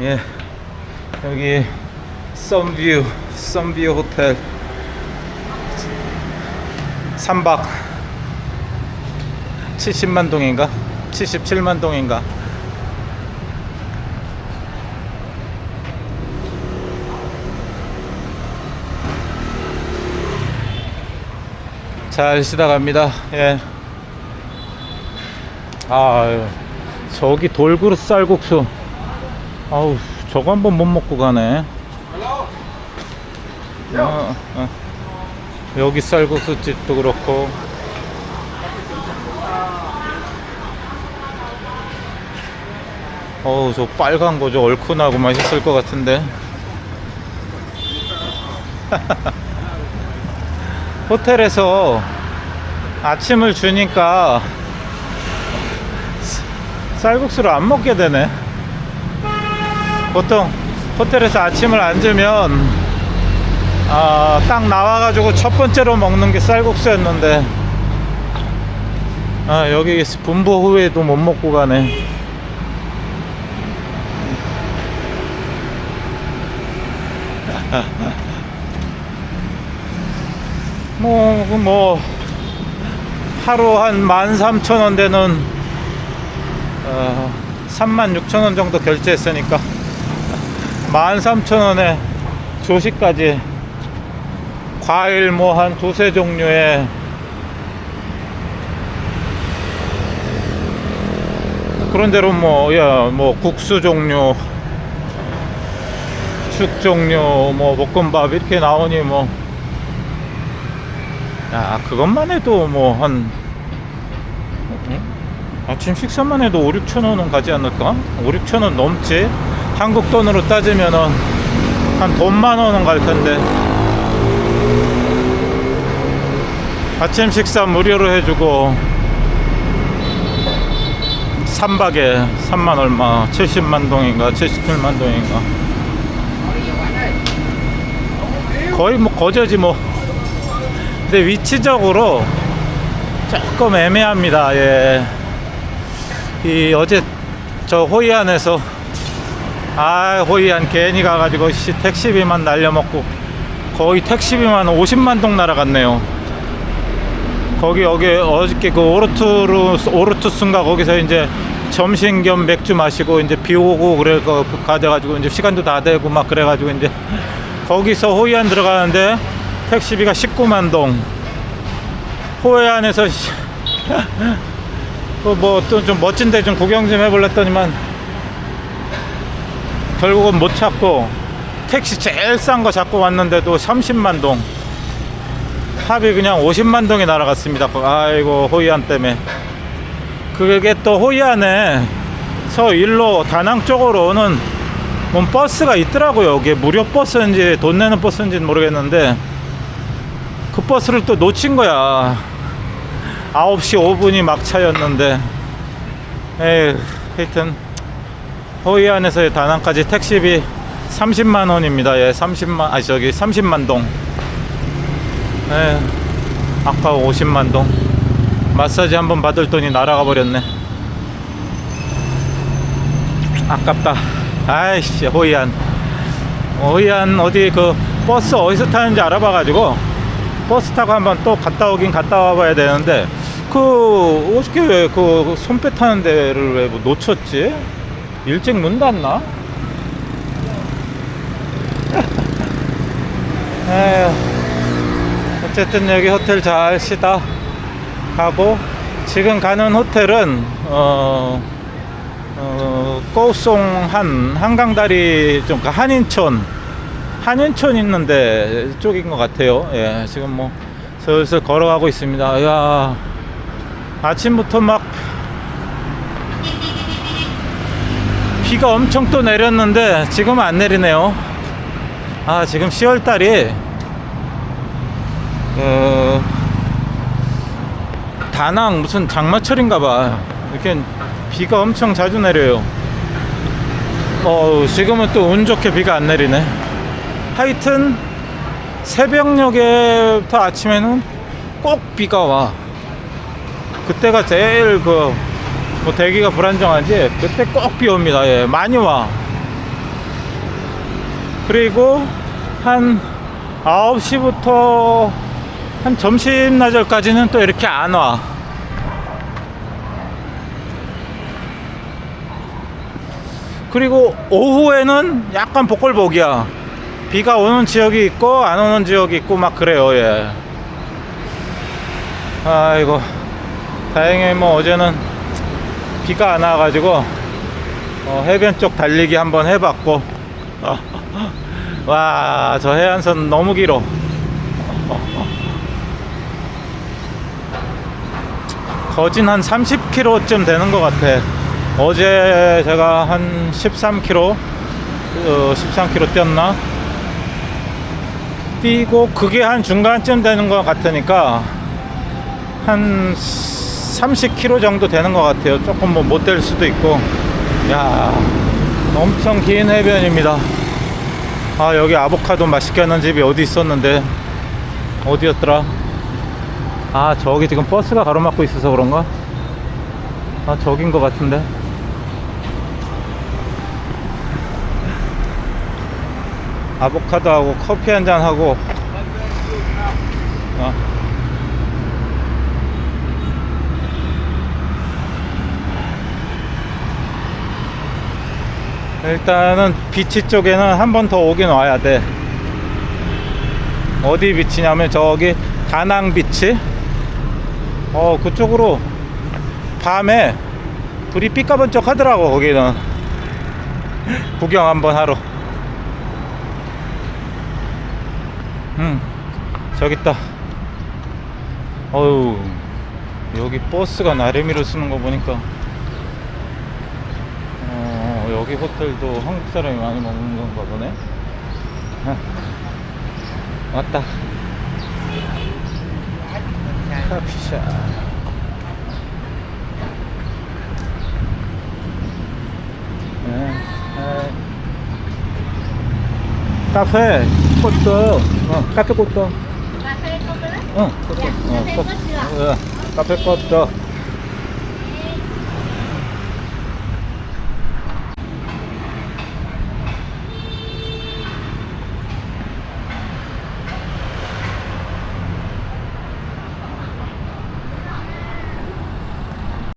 예. 여기 썬뷰 썬뷰 호텔 3박 70만 동인가? 77만 동인가? 잘 쉬다 갑니다. 예. 아, 저기 돌그릇 쌀국수. 아우, 저거 한번 못 먹고 가네. 어, 어. 여기 쌀국수 집도 그렇고. 어우, 저 빨간 거저 얼큰하고 맛있을 것 같은데. 호텔에서 아침을 주니까 쌀국수를 안 먹게 되네. 보통 호텔에서 아침을 안 주면 아, 딱 나와가지고 첫 번째로 먹는 게 쌀국수였는데 아, 여기 분보 후에도 못 먹고 가네. 뭐, 그 뭐, 하루 한 13,000원 되는, 어, 36,000원 정도 결제했으니까, 13,000원에 조식까지, 과일 뭐 한 두세 종류의, 그런 대로 뭐, 야, 뭐, 국수 종류, 죽 종류, 뭐, 볶음밥 이렇게 나오니 뭐, 야, 그것만 해도 뭐 한 아침 식사만 해도 5, 6천 원은 가지 않을까? 5, 6천 원 넘지? 한국 돈으로 따지면은 한 돈만 원은 갈 텐데. 아침 식사 무료로 해주고 3박에 3만 얼마, 70만 동인가, 77만 동인가. 거의 뭐 거저지 뭐. 근데 위치적으로 조금 애매합니다. 예. 이 어제 저 호이안에서 아 호이안 괜히 가가지고 씨 택시비만 날려먹고 거의 택시비만 50만 동 날아갔네요. 거기 여기 어저께 그 오르투르 오르투스인가 거기서 이제 점심 겸 맥주 마시고 이제 비 오고 그래 그 가져가지고 이제 시간도 다 되고 막 그래가지고 이제 거기서 호이안 들어가는데 택시비가 19만 동. 호해안에서 그 뭐또 좀 멋진데 좀 구경 좀 해볼랬더니만 결국은 못 찾고 택시 제일 싼 거 잡고 왔는데도 30만 동. 합이 그냥 50만 동이 날아갔습니다. 아이고 호이안 때문에. 그게 또 호이안에 서 일로 다낭 쪽으로 오는 뭔 버스가 있더라고요. 이게 무료 버스인지 돈 내는 버스인지는 모르겠는데 그 버스를 또 놓친 거야. 9시 5분이 막차였는데. 에휴, 하여튼, 호이 안에서 다낭까지 택시비 30만 원입니다. 예, 30만, 아니, 저기 30만 동. 에휴, 아까 50만 동. 마사지 한번 받을 돈이 날아가 버렸네. 아깝다. 아이씨, 호이안. 호이안 어디 그 버스 어디서 타는지 알아봐가지고 버스 타고 한번 또 갔다 오긴 갔다 와봐야 되는데 그 어저께 왜 그 손빼 타는 데를 왜 뭐 놓쳤지? 일찍 문 닫나? 에휴, 어쨌든 여기 호텔 잘 쉬다 가고 지금 가는 호텔은 어, 어 꼬송한 한강다리 좀그 한인촌 한인촌 있는데 쪽인 것 같아요. 예, 지금 뭐 슬슬 걸어가고 있습니다. 야 아침부터 막 비가 엄청 또 내렸는데 지금은 안 내리네요. 아 지금 10월 달이 어, 다낭 무슨 장마철인가봐. 이렇게 비가 엄청 자주 내려요. 어 지금은 또 운 좋게 비가 안 내리네. 하여튼 새벽녘에부터 아침에는 꼭 비가 와. 그때가 제일 그 뭐 대기가 불안정하지 그때 꼭 비 옵니다 예 많이 와 그리고 한 9시부터 한 점심 나절까지는 또 이렇게 안 와. 그리고 오후에는 약간 복골복이야. 비가 오는 지역이 있고 안 오는 지역이 있고 막 그래요. 예. 아이고 다행히 뭐 어제는 비가 안 와가지고 어, 해변 쪽 달리기 한번 해봤고 와저 해안선 너무 길어. 거진 한 30km쯤 되는 것 같아. 어제 제가 한 13km, 어, 13km 뛰었나? 뛰고 그게 한 중간쯤 되는 것 같으니까 한 30km 정도 되는 것 같아요. 조금 뭐 못 될 수도 있고. 야, 엄청 긴 해변입니다. 아, 여기 아보카도 맛있게 하는 집이 어디 있었는데, 어디였더라? 아 저기 지금 버스가 가로막고 있어서 그런가? 아 저긴 것 같은데 아보카도하고 커피 한 잔 하고 어. 일단은 비치 쪽에는 한 번 더 오긴 와야 돼. 어디 비치냐면 저기 다낭 비치. 어 그쪽으로 밤에 불이 삐까번쩍 하더라고 거기는. 구경 한번 하러. 음 저기 있다. 어우 여기 버스가 나래미로 쓰는 거 보니까 어 여기 호텔도 한국 사람이 많이 먹는 건가 보네. 아, 왔다. 커피숍 네, 네. 카페 꽃도. 어, 카페 꽃도. Café con 어, 꽃도. Ya, 어, 카페 꽃. 꽃이요. 어, 카페 꽃도